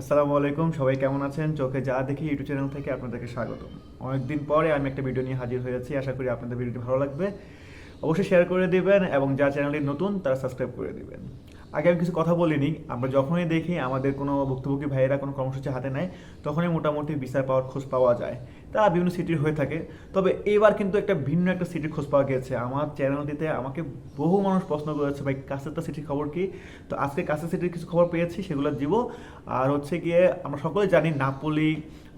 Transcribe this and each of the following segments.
আসসালামু আলাইকুম, সবাই কেমন আছেন? চোখে যা দেখি ইউটিউব চ্যানেল থেকে আপনাদেরকে স্বাগত অনেকদিন পরে আমি একটা ভিডিও নিয়ে হাজির হয়েছি আশা করি আপনাদের ভিডিওটি ভালো লাগবে। অবশ্যই শেয়ার করে দিবেন এবং যা চ্যানেলটি নতুন, তারা সাবস্ক্রাইব করে দিবেন। আগে আমি কিছু কথা বলিনি, আমরা যখনই দেখি আমাদের কোনো ভুক্তভোগী ভাইয়েরা কোনো কর্মসূচি হাতে নেয়, তখনই মোটামুটি বিচার পাওয়ার খোঁজ পাওয়া যায়। তা বিভিন্ন সিটির হয়ে থাকে। তবে এবার কিন্তু একটা ভিন্ন একটা সিটির খোঁজ পাওয়া গিয়েছে। আমার চ্যানেলটিতে আমাকে বহু মানুষ প্রশ্ন করেছে, ভাই কাছেরটা সিটির খবর কি? তো আজকে কাছের সিটির কিছু খবর পেয়েছি, সেগুলো দিব। আর হচ্ছে গিয়ে আমরা সকলে জানি নাপোলি,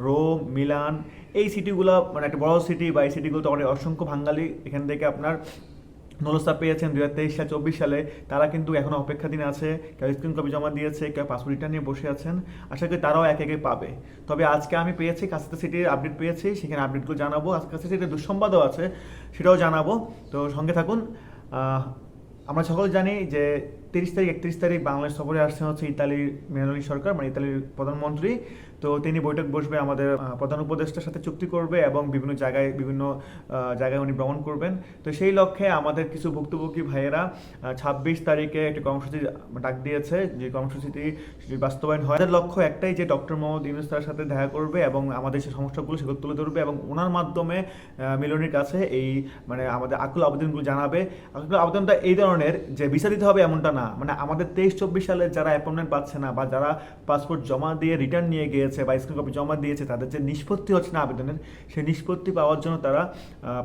রোম, মিলান, এই সিটিগুলো মানে একটা বড় সিটি বা এই সিটিগুলোতে অনেক অসংখ্য বাঙালি, এখান থেকে আপনার নলস্তা পেয়েছেন দু হাজার তেইশ সাল, চব্বিশ সালে। তারা কিন্তু এখনও অপেক্ষাধীন আছে, কেউ স্ক্রিন কপি জমা দিয়েছে, কেউ পাসপোর্ট রিটার্ন নিয়ে বসে আছেন। আশা করি তারাও এক একে পাবে। তবে আজকে আমি পেয়েছি কাছাতে সিটির আপডেট পেয়েছি, সেখানে আপডেটগুলো জানাব। আজকে কাছে সিটির দুঃসংবাদও আছে, সেটাও জানাব। তো সঙ্গে থাকুন আমরা সকলে জানি যে তিরিশ তারিখ, একত্রিশ তারিখ বাংলাদেশ সফরে আসছেন হচ্ছে ইতালির মেলানি সরকার মানে ইতালির প্রধানমন্ত্রী। তো তিনি বৈঠক বসবে আমাদের প্রধান উপদেষ্টার সাথে চুক্তি করবে এবং বিভিন্ন জায়গায় বিভিন্ন জায়গায় উনি ভ্রমণ করবেন। তো সেই লক্ষ্যে আমাদের কিছু ভুক্তভোগী ভাইয়েরা ছাব্বিশ তারিখে একটি কর্মসূচি ডাক দিয়েছে, যে কর্মসূচিটি বাস্তবায়ন হয়। লক্ষ্য একটাই যে ডক্টর মোহাম্মদ ইউনুস তার সাথে দেখা করবে এবং আমাদের যে সমস্যাগুলো সেগুলো তুলে ধরবে এবং ওনার মাধ্যমে মিলনের কাছে এই মানে আমাদের আকুল আবেদনগুলো জানাবে। আকুল আবেদনটা এই ধরনের যে ভিসা দিতে হবে এমনটা না। মানে আমাদের তেইশ চব্বিশ সালে যারা অ্যাপয়েন্টমেন্ট পাচ্ছে না বা যারা পাসপোর্ট জমা দিয়ে রিটার্ন নিয়ে গিয়েছে বা স্ক্রিন কপি জমা দিয়েছে, তাদের যে নিষ্পত্তি হচ্ছে না আবেদনের, সেই নিষ্পত্তি পাওয়ার জন্য তারা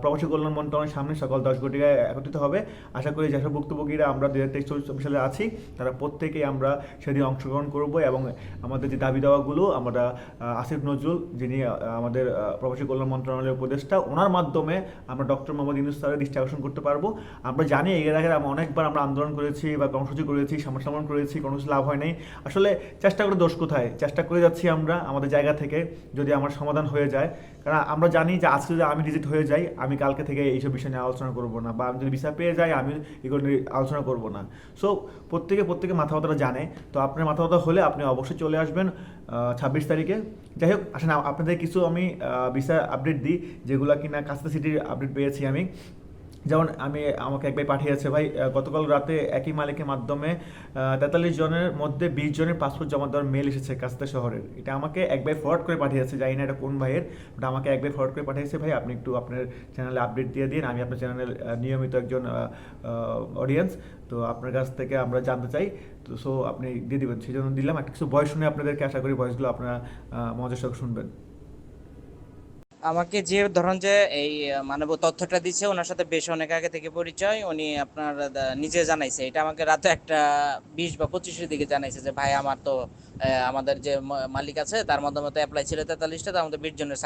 প্রবাসী কল্যাণ মন্ত্রণালয়ের সামনে সকাল দশ ঘটিকায় একত্রিত হবে। আশা করি যেসব ভুক্তভোগীরা আমরা দু হাজার তেইশ চব্বিশ সালে আছি, তারা প্রত্যেকেই আমরা সেদিন অংশগ্রহণ করব এবং আমাদের যে দাবি দাওয়াগুলো, আমরা আসিফ নজরুল যিনি আমাদের প্রবাসী কল্যাণ মন্ত্রণালয়ের উপদেষ্টা, ওনার মাধ্যমে আমরা ডক্টর মোহাম্মদ ইউনুস স্যারের দৃষ্টি আকর্ষণ করতে পারব। আমরা জানি এর আগে আমরা অনেকবার আমরা আন্দোলন করেছি বা কর্মসূচি করেছি সমস্যামন করেছি, কোনো কিছু লাভ হয় নাই। আসলে চেষ্টা করে দোষ কোথায়? চেষ্টা করে যাচ্ছি আমরা আমাদের জায়গা থেকে যদি আমার সমাধান হয়ে যায়, কারণ আমরা জানি যে আজকে যদি আমি রিজেক্ট হয়ে যাই, আমি কালকে থেকে এইসব বিষয় নিয়ে আলোচনা করব না বা আমি যদি ভিসা পেয়ে যাই, আমি এগুলো নিয়ে আলোচনা করব না। সো প্রত্যেকে প্রত্যেকে মাথা ব্যথাটা জানে। তো আপনার মাথা ব্যথা হলে আপনি অবশ্যই চলে আসবেন ছাব্বিশ তারিখে। যাই হোক, আসেন আ- আপনাদের কিছু আমি ভিসা আপডেট দিই, যেগুলো কিনা কাস্তা সিটির আপডেট পেয়েছি আমি। যেমন আমি, আমাকে একবার পাঠিয়েছে, ভাই গতকাল রাতে একই মালিকের মাধ্যমে তেতাল্লিশ জনের মধ্যে বিশ জনের পাসপোর্ট জমা দেওয়ার মেল এসেছে কাস্তা শহরের। এটা আমাকে একবার ফরওয়ার্ড করে পাঠিয়েছে, জানি না এটা কোন ভাইয়ের ওটা আমাকে একবার ফরওয়ার্ড করে পাঠিয়েছে, ভাই, আপনি একটু আপনার চ্যানেলে আপডেট দিয়ে দিন, আমি আপনার চ্যানেলের নিয়মিত একজন অডিয়েন্স তো আপনার কাছ থেকে আমরা জানতে চাই। তো সো আপনি দিয়ে দেবেন, সেই জন্য দিলাম। একটা কিছু বয়স শুনে আপনাদেরকে আশা করি বয়সগুলো আপনারা মজার সঙ্গে শুনবেন। আমাকে যে ধরুন যে এই মানে তথ্যটা দিচ্ছে ওনার সাথে বেশ অনেক আগে থেকে পরিচয়। উনি আপনার নিজে জানাইছে। এটা আমাকে রাতে একটা বিশ বা পঁচিশের দিকে জানাইছে যে, ভাই, আমার তো আমাদের যে মালিক আছে, তার মাধ্যমে তো অ্যাপ্লাই ছিল তেতাল্লিশটা, তার মধ্যে বিশ জনের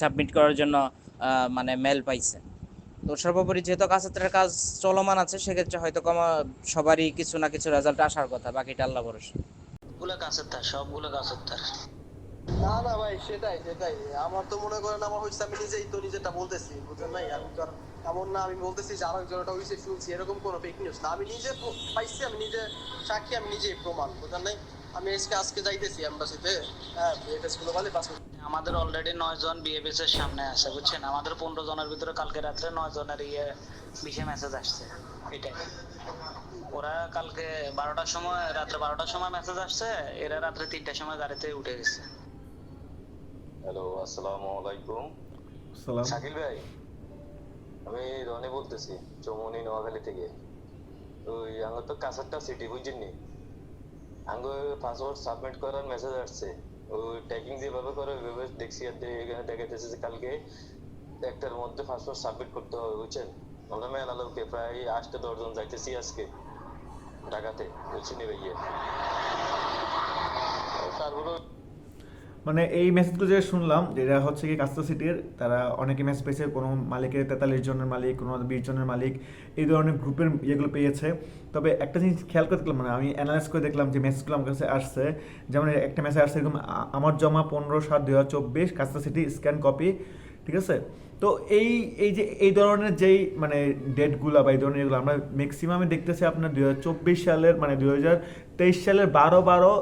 সাবমিট করার জন্য মানে মেল পাইছে। তো সর্বোপরি যেহেতু কাছাত্রের কাজ চলমান আছে, সেক্ষেত্রে হয়তো কমা, সবারই কিছু না কিছু রেজাল্ট আসার কথা, বাকিটা আল্লাহ ভরসা। গুলো গাছের তার সবগুলো গাছের তার না না ভাই, সেটাই সেটাই। আমার তো মনে করেন, আমার আমি নিজেই তো বলতেছি নাই? আমি তো এমন না, আমি বলতেছি যে আরেকজন ওটা হয়েছে শুনছি, এরকম কোনো ফেক নিউজ না। আমি নিজে পাইছি, আমি নিজে সাক্ষী, আমি নিজেই প্রমাণ নাই? আমি আজকে আজকে যাইতেছি হ্যাঁ বিএফএস আমাদের অলরেডি নয় জন বিএফএস এর সামনে আছে, বুঝছেন? আমাদের পনেরো জনের ভিতরে কালকে রাত্রে নয় জনের ইয়ে বিশে মেসেজ আসছে, এটাই। ওরা কালকে বারোটার সময়, রাত্রে বারোটার সময় মেসেজ আসছে, এরা রাত্রে তিনটার সময় গাড়িতে উঠে গেছে। হ্যালো আসসালামু আলাইকুম। সালাম। শাকিল ভাই আমি রনি বলতেছি চৌমনি নোয়াখালী থেকে। ওই আমার তো কাছারটা সিটি বুঝছেননি? আঙ্গ পাসওয়ার্ড সাবমিট করার মেসেজ আসছে। ওই ট্যাকিং যেভাবে করে ওইভাবে দেখছি এখানে দেখাইতেছে যে কালকে একটার মধ্যে পাসওয়ার্ড সাবমিট করতে হবে বুঝছেন? আমরা মেলা লোকে প্রায় আটটা দশজন যাইতেছি আজকে ঢাকাতে বুঝছেন ভাইয়া? তারপরে মানে এই মেসেজগুলো যে শুনলাম, যেটা হচ্ছে কি কাস্তা সিটির তারা অনেকে মেসেজ পেয়েছে, কোনো মালিকের তেতাল্লিশ জনের মালিক, কোনো বিশ জনের মালিক, এই ধরনের গ্রুপের ইয়েগুলো পেয়েছে। তবে একটা জিনিস খেয়াল করে দেখলাম মানে আমি অ্যানালাইজ করে দেখলাম যে মেসেজগুলো আমার কাছে আসছে। যেমন একটা মেসেজ আসছে এরকম আমার জমা পনেরো সাত দুই হাজার চব্বিশ কাস্তা সিটি স্ক্যান কপি ঠিক আছে? তো এই এই যে, এই ধরনের যেই মানে ডেটগুলো বা এই ধরনের এগুলো আমরা ম্যাক্সিমামে দেখতেছি আপনার দুই হাজার চব্বিশ সালের মানে দুই হাজার তেইশ সালের বারো বারো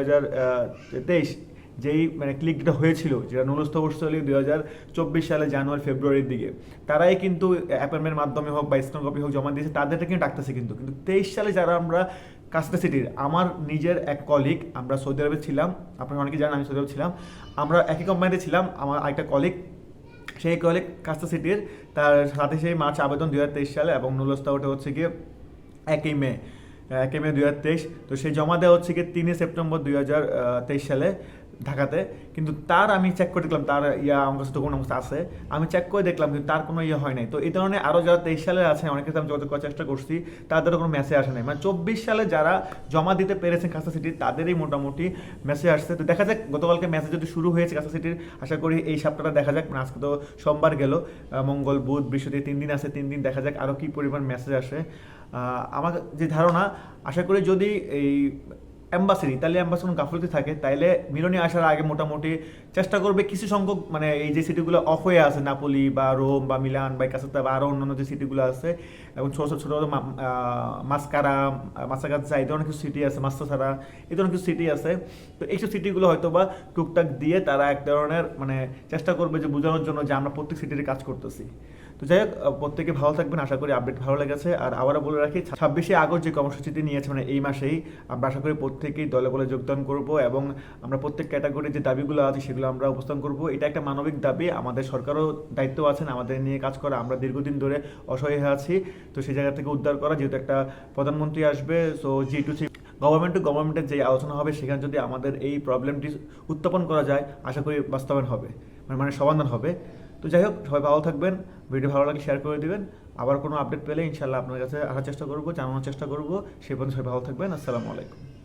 হাজার তেইশ। যেই মানে ক্লিকটা হয়েছিল, যেটা নুলস্থ বসছিল দুই হাজার চব্বিশ সালে জানুয়ারি, ফেব্রুয়ারির দিকে, তারাই কিন্তু অ্যাপয়েন্টমেন্টের মাধ্যমে হোক বা স্ক্যান কপি হোক জমা দিয়েছে, তাদেরটা কিন্তু ডাকতেছে কিন্তু। কিন্তু তেইশ সালে যারা আমরা কাস্টা সিটির আমার নিজের এক কলিগ আমরা সৌদি আরবে ছিলাম, আপনারা অনেকে জানেন আমি সৌদি আরবে ছিলাম, আমরা একই কোম্পানিতে ছিলাম, আমার আরেকটা কলিগ সেই কলিগ কাস্টা সিটির তার সাথে সেই মার্চ আবেদন দুই হাজার তেইশ সালে এবং নুলস্তা ওটা হচ্ছে গিয়ে একই মে একই মে দুই হাজার তেইশ, তো সেই জমা দেওয়া হচ্ছে গিয়ে তিনই সেপ্টেম্বর দুই হাজার তেইশ সালে ঢাকাতে, কিন্তু তার আমি চেক করে দেখলাম, তার ইয়া আমার কাছে ডকুমেন্ট অবস্থা আছে। আমি চেক করে দেখলাম, কিন্তু তার কোনো ইয়ে হয় নাই। তো এই ধরনের আরও যারা তেইশ সালে আছে, অনেকের সাথে আমি যোগাযোগ করার চেষ্টা করছি, তাদেরও কোনো মেসেজ আসে নাই। মানে চব্বিশ সালে যারা জমা দিতে পেরেছেন কাঁচা সিটির তাদেরই মোটামুটি মেসেজ আসছে। তো দেখা যাক, গতকালকে মেসেজ যদি শুরু হয়েছে কাঁচা সিটির আশা করি এই সপ্তাহটা দেখা যাক। মানে আজকে তো সোমবার গেল মঙ্গল, বুধ, বৃহস্পতি তিন দিন আছে, তিন দিন দেখা যাক আরও কী পরিমাণ মেসেজ আসে। আমার যে ধারণা, আশা করি যদি এই অ্যাম্বাসির ইতালি অ্যাম্বাসি কোনো গাফলতি থাকে, তাইলে মিলনে আসার আগে মোটামুটি চেষ্টা করবে কিছু সংখ্যক মানে এই যে সিটিগুলো অফ হয়ে আছে, নাপোলি বা রোম বা মিলান বা কাসাতা বা আরও অন্যান্য যে সিটিগুলো আছে, এবং ছোটো ছোটো ছোটো মাস্কারা মাসাকাজা এই ধরনের কিছু সিটি আছে, মাস্তাসারা, এই ধরনের কিছু সিটি আছে, তো এইসব সিটিগুলো হয়তো বা টুকটাক দিয়ে তারা এক ধরনের মানে চেষ্টা করবে যে বোঝানোর জন্য যে আমরা প্রত্যেক সিটিতে কাজ করতেছি। তো যাই হোক প্রত্যেকে ভালো থাকবেন, আশা করি আপডেট ভালো লেগেছে। আর আবারও বলে রাখি, ছাব্বিশে আগস্ট যে কর্মসূচিটি নিয়েছে মানে এই মাসেই, আমরা আশা করি প্রত্যেকেই দলে বলে যোগদান করব এবং আমরা প্রত্যেক ক্যাটাগরির যে দাবিগুলো আছে সেগুলো আমরা উপস্থান করব। এটা একটা মানবিক দাবি, আমাদের সরকারও দায়িত্ব আছেন, আমাদের নিয়ে কাজ করা। আমরা দীর্ঘদিন ধরে অসহায় আছি, তো সেই জায়গা থেকে উদ্ধার করা, যেহেতু একটা প্রধানমন্ত্রী আসবে so G to C government to গভর্নমেন্টের যে আলোচনা হবে, সেখানে যদি আমাদের এই প্রবলেমটি উত্থাপন করা যায়, আশা করি বাস্তবায়ন হবে মানে মানে সমাধান হবে। তো যাই হোক, সবাই ভালো থাকবেন, ভিডিও ভালো লাগলে শেয়ার করে দিবেন। আবার কোনো আপডেট পেলে ইনশাল্লাহ আপনার কাছে আসার চেষ্টা করব, জানানোর চেষ্টা করব। সেই পর্যন্ত সবাই ভালো থাকবেন, আসসালামু আলাইকুম।